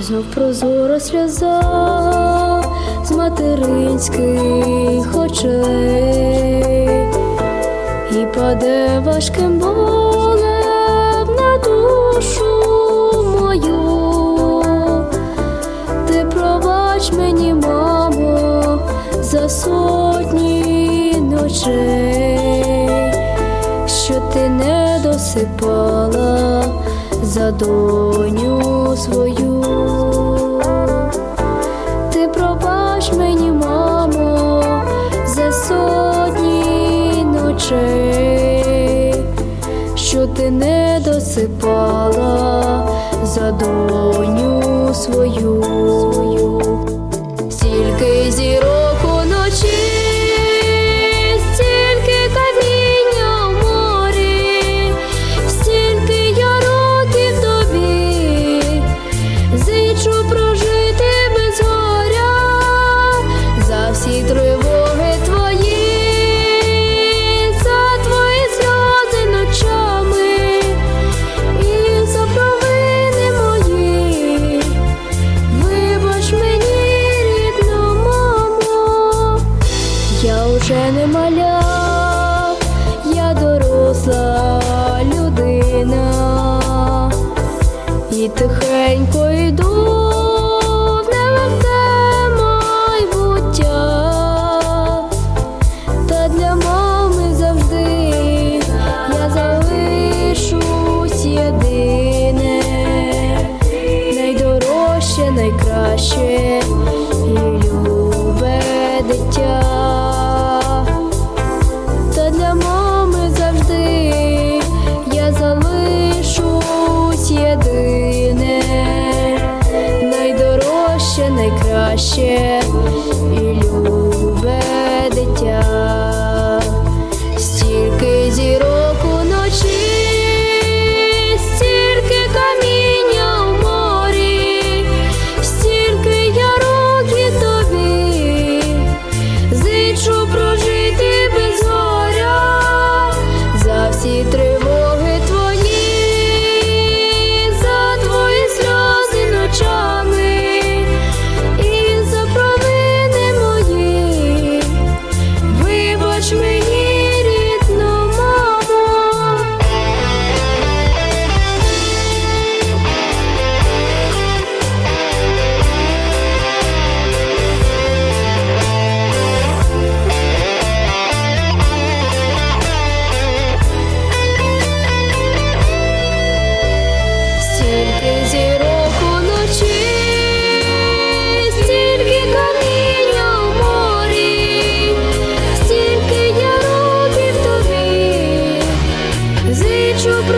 знов прозора сльоза з материнських очей і паде важким болем на душу мою. Ти пробач мені, мамо, за сотні ночей, що ти не досипала за доню свою. Сотні що ти не досипала за доню свою. Стільки зірок уночі, стільки каміння в морі, стільки я років тобі, плаче і любе дитя, та для мами завжди я залишусь єдине, найдорожче, найкраще. всі що